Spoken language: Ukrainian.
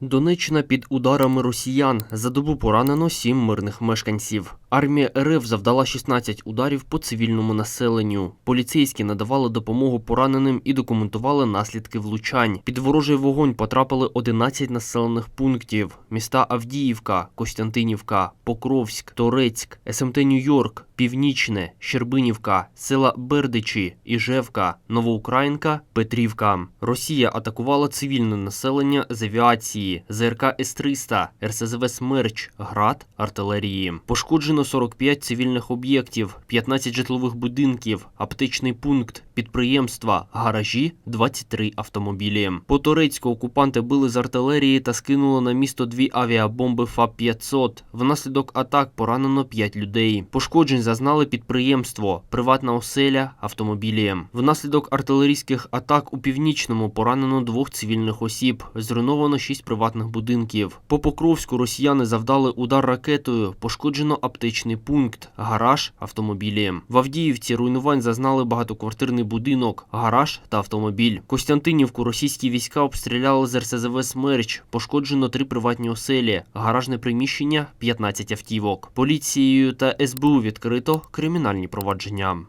Донеччина під ударами росіян. За добу поранено сім мирних мешканців. Армія РФ завдала 16 ударів по цивільному населенню. Поліцейські надавали допомогу пораненим і документували наслідки влучань. Під ворожий вогонь потрапили 11 населених пунктів: міста Авдіївка, Костянтинівка, Покровськ, Торецьк, СМТ Нью-Йорк, Північне, Щербинівка, села Бердичі, Іжевка, Новоукраїнка, Петрівка. Росія атакувала цивільне населення з авіації, ЗРК С-300, РСЗВ «Смерч», ГРАД, артилерії. Пошкоджено 45 цивільних об'єктів, 15 житлових будинків, аптечний пункт, підприємства, гаражі, 23 автомобілі. По Турецьку окупанти били з артилерії та скинули на місто дві авіабомби ФАП-500. Внаслідок атак поранено 5 людей. Пошкоджень зазнали підприємство, приватна оселя, автомобілі. Внаслідок артилерійських атак у північному поранено двох цивільних осіб. Зруйновано 6 приватних будинків. По Покровську росіяни завдали удар ракетою. Пошкоджено аптечний пункт, гараж, автомобілі. В Авдіївці руйнувань зазнали багатоквартирний будинок, гараж та автомобіль. Костянтинівку російські війська обстріляли з РСЗВ «Смерч». Пошкоджено три приватні оселі, гаражне приміщення, 15 автівок. Поліцією та СБУ відкрито кримінальні провадження.